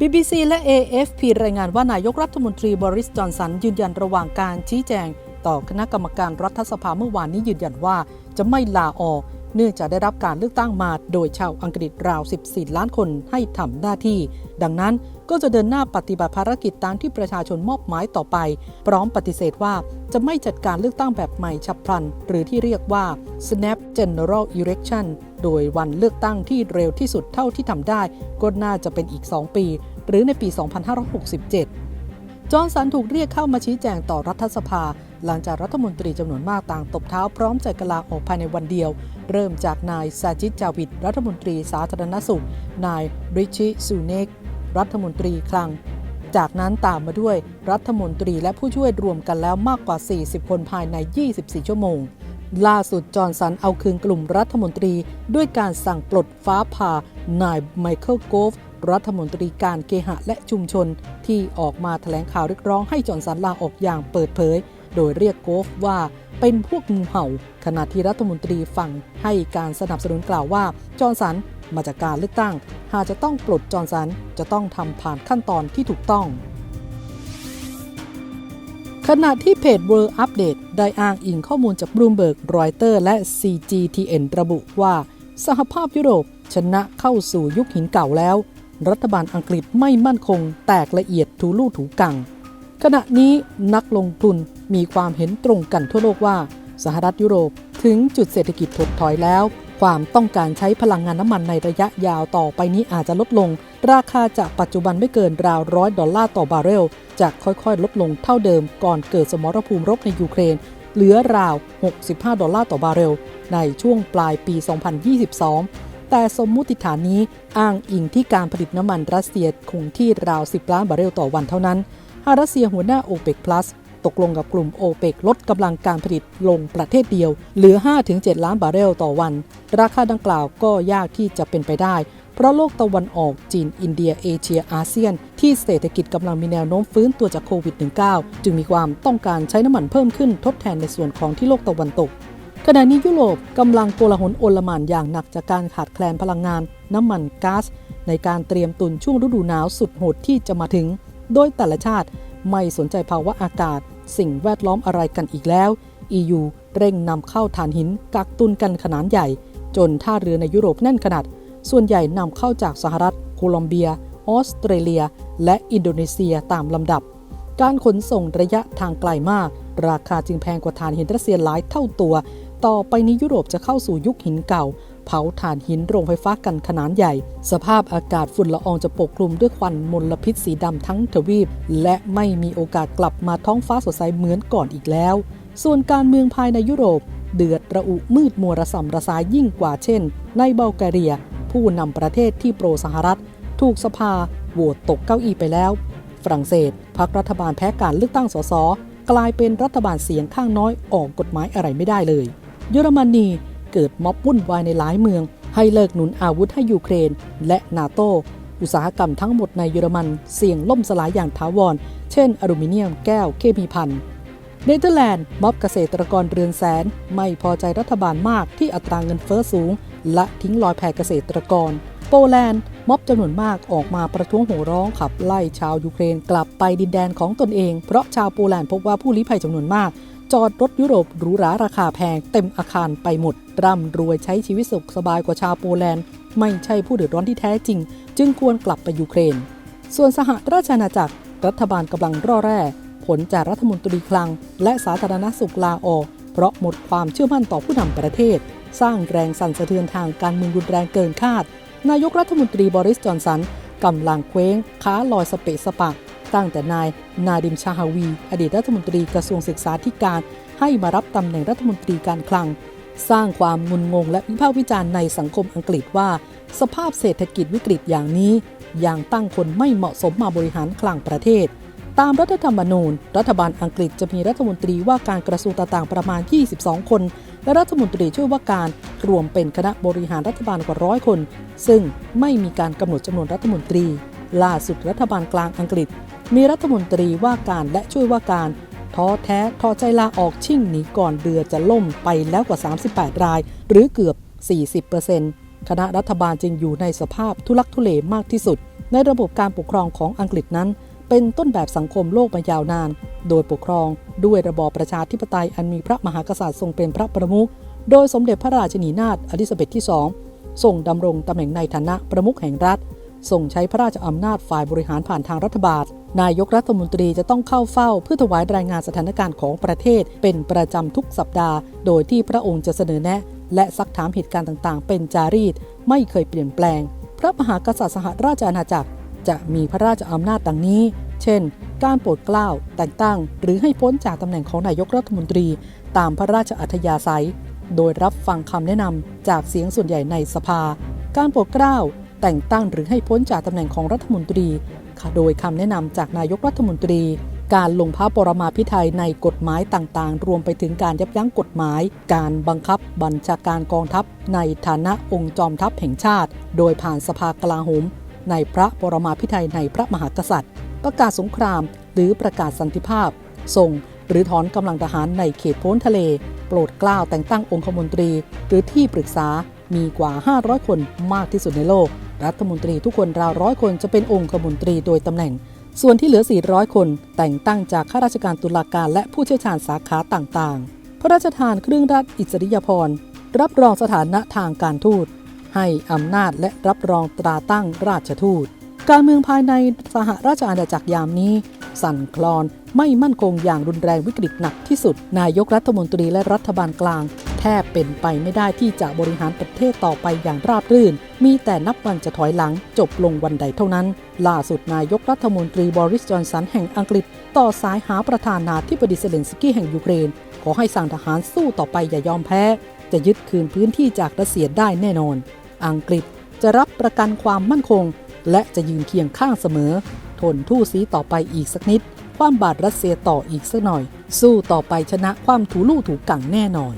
BBC และ AFP รายงานว่านายกรัฐมนตรีบริสจอนสันยืนยันระหว่างการชี้แจง ต่อคณะกรรมการรัฐสภาเมื่อวานนี้ยืนยันว่าจะไม่ลาออก เนื่องจากได้รับการเลือกตั้งมาโดยชาวอังกฤษราว 14 ล้านคนให้ทำหน้าที่ ดังนั้นก็จะเดินหน้าปฏิบัติภารกิจตามที่ประชาชนมอบหมายต่อไป พร้อมปฏิเสธว่าจะไม่จัดการเลือกตั้งแบบใหม่ฉับพลัน หรือที่เรียกว่า snap general election โดยวันเลือกตั้งที่เร็วที่สุดเท่าที่ทำได้ ก็น่าจะเป็นอีก 2 ปี หรือในปี 2567จอห์นสันถูกเรียกเข้ามาชี้แจงต่อรัฐสภา หลังจากรัฐมนตรีจำนวนมากต่างตบเท้าพร้อมใจกลาออกภายในวันเดียว เริ่มจากนายซาจิดจาวิดรัฐมนตรีสาธารณสุข นายบริชิซูเนกรัฐมนตรีคลัง จากนั้นตามมาด้วยรัฐมนตรีและผู้ช่วยรวมกันแล้วมากกว่า 40 คนภายใน 24 ชั่วโมง ล่าสุดจอห์นสันเอาคืนกลุ่มรัฐมนตรีด้วยการสั่งปลดฟ้าผ่านายไมเคิลโกฟรัฐมนตรีการเคหะและชุมชน ที่ออกมาแถลงข่าวเรียกร้องให้จอห์นสันลาออกอย่างเปิดเผย โดยเรียกโกฟว่าเป็นพวกงูเห่า ขณะที่รัฐมนตรีฝั่งให้การสนับสนุนกล่าวว่า จอห์นสันมาจากการเลือกตั้ง หากจะต้องปลดจอห์นสันจะต้องทำผ่านขั้นตอนที่ถูกต้องขณะที่เพจ World Update ได้อ้างอิงข้อมูลจาก Bloomberg Reuters และ CGTN ระบุว่า สหภาพยุโรปชนะเข้าสู่ยุคหินเก่าแล้ว รัฐบาลอังกฤษไม่มั่นคง แตกละเอียดถูลู่ถูกัง ขณะนี้นักลงทุนมีความเห็นตรงกันทั่วโลกว่า สหรัฐยุโรปถึงจุดเศรษฐกิจถดถอยแล้ว ความต้องการใช้พลังงานน้ำมันในระยะยาวต่อไปนี้อาจจะลดลง ราคาจากปัจจุบันไม่เกินราวร้อยดอลลาร์ต่อบาร์เรลจะค่อยๆ ลดลงเท่าเดิมก่อนเกิดสมรภูมิรบในยูเครน เหลือราว 65 ดอลลาร์ต่อบาร์เรล ในช่วงปลายปี 2022แต่สมมุติฐานนี้อ้างอิงที่การผลิตน้ำมันรัสเซียคงที่ราว 10 ล้านบาร์เรลต่อวันเท่านั้น หากรัสเซียหัวหน้าโอเปก plus ตกลงกับกลุ่มโอเปกลดกำลังการผลิตลงประเทศเดียว เหลือ 5-7 ล้านบาร์เรลต่อวัน ราคาดังกล่าวก็ยากที่จะเป็นไปได้ เพราะโลกตะวันออกจีน อินเดีย เอเชีย อาเซียน ที่เศรษฐกิจกำลังมีแนวโน้มฟื้นตัวจากโควิด -19 จึงมีความต้องการใช้น้ำมันเพิ่มขึ้นทดแทนในส่วนของที่โลกตะวันตกขณะนี้ยุโรปกำลังโกลาหลโอลหมานอย่างหนักจากการขาดแคลนพลังงาน น้ำมันก๊าซในการเตรียมตุนช่วงฤดูหนาวสุดโหดที่จะมาถึง โดยแต่ละชาติไม่สนใจภาวะอากาศ สิ่งแวดล้อมอะไรกันอีกแล้ว EU เร่งนำเข้าถ่านหินกักตุนกันขนาดใหญ่ จนท่าเรือในยุโรปแน่นขนาด ส่วนใหญ่นำเข้าจากสหรัฐ โคลอมเบีย ออสเตรเลีย และอินโดนีเซียตามลำดับ การขนส่งระยะทางไกลมาก ราคาจึงแพงกว่าถ่านหินรัสเซียหลายเท่าตัว ต่อไปนี้ยุโรปจะเข้าสู่ยุคหินเก่า เผาถ่านหินโรงไฟฟ้ากันขนาดใหญ่ สภาพอากาศฝุ่นละอองจะปกคลุมด้วยควันมลพิษสีดำทั้งทวีป และไม่มีโอกาสกลับมาท้องฟ้าสดใสเหมือนก่อนอีกแล้ว ส่วนการเมืองภายในยุโรป เดือดระอุมืดมัวระสำระสายยิ่งกว่าเช่น ในบัลแกเรีย ผู้นำประเทศที่โปรสหรัฐ ถูกสภาโหวตตกเก้าอี้ไปแล้ว ฝรั่งเศสพรรครัฐบาลแพ้การเลือกตั้งสสกลายเป็นรัฐบาลเสียงข้างน้อยออกกฎหมายอะไรไม่ได้เลย เยอรมนี เกิดม็อบวุ่นวายในหลายเมือง ให้เลิกหนุนอาวุธให้ยูเครน และนาโต อุตสาหกรรมทั้งหมดในเยอรมันเสี่ยงล่มสลายอย่างถาวร เช่น อลูมิเนียมแก้วเคมีพันเนเธอร์แลนด์ม็อบเกษตรกรเรือนแสน ไม่พอใจรัฐบาลมากที่อัตราเงินเฟอ้อสูง และทิ้งรอยแผ่เกษตรกร โปแลนด์ม็อบจำนวนมากออกมาประท้วงโห่ร้องขับไล่ชาวยูเครนกลับไปดินแดนของตนเอง เพราะชาวโปแลนด์พบว่าผู้ลี้ภัยจำนวนมาก จอดรถยุโรปหรูหราราคาแพงเต็มอาคารไปหมด ร่ำรวยใช้ชีวิตสุขสบายกว่าชาวโปแลนด์ ไม่ใช่ผู้เดือดร้อนที่แท้จริง จึงควรกลับไปยูเครน ส่วนสหราชอาณาจักร รัฐบาลกำลังร่อแร่ ผลจากรัฐมนตรีคลัง และสาธารณสุขลาออก เพราะหมดความเชื่อมั่นต่อผู้นำประเทศ สร้างแรงสั่นสะเทือนทางการเมืองรุนแรงเกินคาด นายกรัฐมนตรีบริสจอนสันกำลังเคว้งค้าลอยสเปะสปะ ตั้งแต่นายนาดิมชาฮาวี อดีตรัฐมนตรีกระทรวงศึกษาธิการ ให้มารับตำแหน่งรัฐมนตรีการคลัง สร้างความงุนงงและวิพากษ์วิจารณ์ในสังคมอังกฤษว่า สภาพเศรษฐกิจวิกฤตอย่างนี้ยังตั้งคนไม่เหมาะสมมาบริหารคลังประเทศ ตามรัฐธรรมนูญ รัฐบาลอังกฤษจะมีรัฐมนตรีว่าการกระทรวงต่างๆประมาณ 22 คน และรัฐมนตรีช่วยว่าการรวมเป็นคณะบริหารรัฐบาลกว่าร้อยคน ซึ่งไม่มีการกำหนดจำนวนรัฐมนตรีล่าสุดรัฐบาลกลางอังกฤษ มีรัฐมนตรีว่าการและช่วยว่าการท้อแท้ท้อใจลาออกชิ่งหนีก่อนเรือจะล่มไปแล้วกว่า 38 ราย หรือเกือบ 40%คณะรัฐบาลจึงอยู่ในสภาพทุลักทุเลมากที่สุด ในระบบการปกครองของอังกฤษนั้น เป็นต้นแบบสังคมโลกมายาวนาน โดยปกครองด้วยระบอบประชาธิปไตยอันมีพระมหากษัตริย์ทรงเป็นพระประมุขโดยสมเด็จพระราชินีนาถอลิซาเบธที่ 2 ทรงดำรงตำแหน่งในฐานะประมุขแห่งรัฐ ทรงใช้พระราชอำนาจฝ่ายบริหารผ่านทางรัฐบาล นายกรัฐมนตรีจะต้องเข้าเฝ้าเพื่อถวายรายงานสถานการณ์ของประเทศ เป็นประจำทุกสัปดาห์ โดยที่พระองค์จะเสนอแนะ และซักถามเหตุการณ์ต่างๆ เป็นจารีต ไม่เคยเปลี่ยนแปลง พระมหากษัตริย์สหราชอาณาจักร จะมีพระราชอำนาจดังนี้ เช่น การโปรดเกล้าแต่งตั้ง หรือให้พ้นจากตำแหน่งของนายกรัฐมนตรี ตามพระราชอัธยาศัย โดยรับฟังคำแนะนำจากเสียงส่วนใหญ่ในสภา การโปรดเกล้า แต่งตั้งหรือให้พ้นจากตำแหน่งของรัฐมนตรี โดยคำแนะนำจากนายกรัฐมนตรี การลงพระปรมาภิไธยในกฎหมายต่างๆ รวมไปถึงการยับยั้งกฎหมาย การบังคับบัญชาการกองทัพ ในฐานะองค์จอมทัพแห่งชาติ โดยผ่านสภากลาโหม ในพระปรมาภิไธยในพระมหากษัตริย์ ประกาศสงคราม หรือประกาศสันติภาพ ส่ง หรือถอนกำลังทหารในเขตพ้นทะเล โปรดเกล้าแต่งตั้งองคมนตรี หรือที่ปรึกษามีกว่า 500 คนมากที่สุดในโลก รัฐมนตรีทุกคนราวร้อยคนจะเป็นองค์มนตรีโดยตำแหน่ง ส่วนที่เหลือ 400 คน แต่งตั้งจากข้าราชการตุลาการและผู้เชี่ยวชาญสาขาต่างๆ พระราชทานเครื่องราชอิสริยาภรณ์รับรองสถานะทางการทูต ให้อำนาจและรับรองตราตั้งราชทูต การเมืองภายในสหราชอาณาจักรยามนี้ สั่นคลอนไม่มั่นคงอย่างรุนแรงวิกฤตหนักที่สุด นายกรัฐมนตรีและรัฐบาลกลาง บเป็นไปไม่ได้ที่จะบริหารประเทศต่อไปอย่างราบรื่น มีแต่นับวันจะถอยหลังจบลงวันใดเท่านั้น ล่าสุดนายกรัฐมนตรีบริสจอนสันแห่งอังกฤษ ต่อสายหาประธานาธิบดีเซเลนสกี้แห่งยูเครน ขอให้สั่งทหารสู้ต่อไปอย่ายอมแพ้ จะยึดคืนพื้นที่จากรัสเซียได้แน่นอน อังกฤษจะรับประกันความมั่นคง และจะยืนเคียงข้างเสมอ ทนทู่ซีต่อไปอีกสักนิดความบาดรัสเซียต่ออีกสักหน่อย สู้ต่อไปชนะความถูลู่ถูกังแน่นอน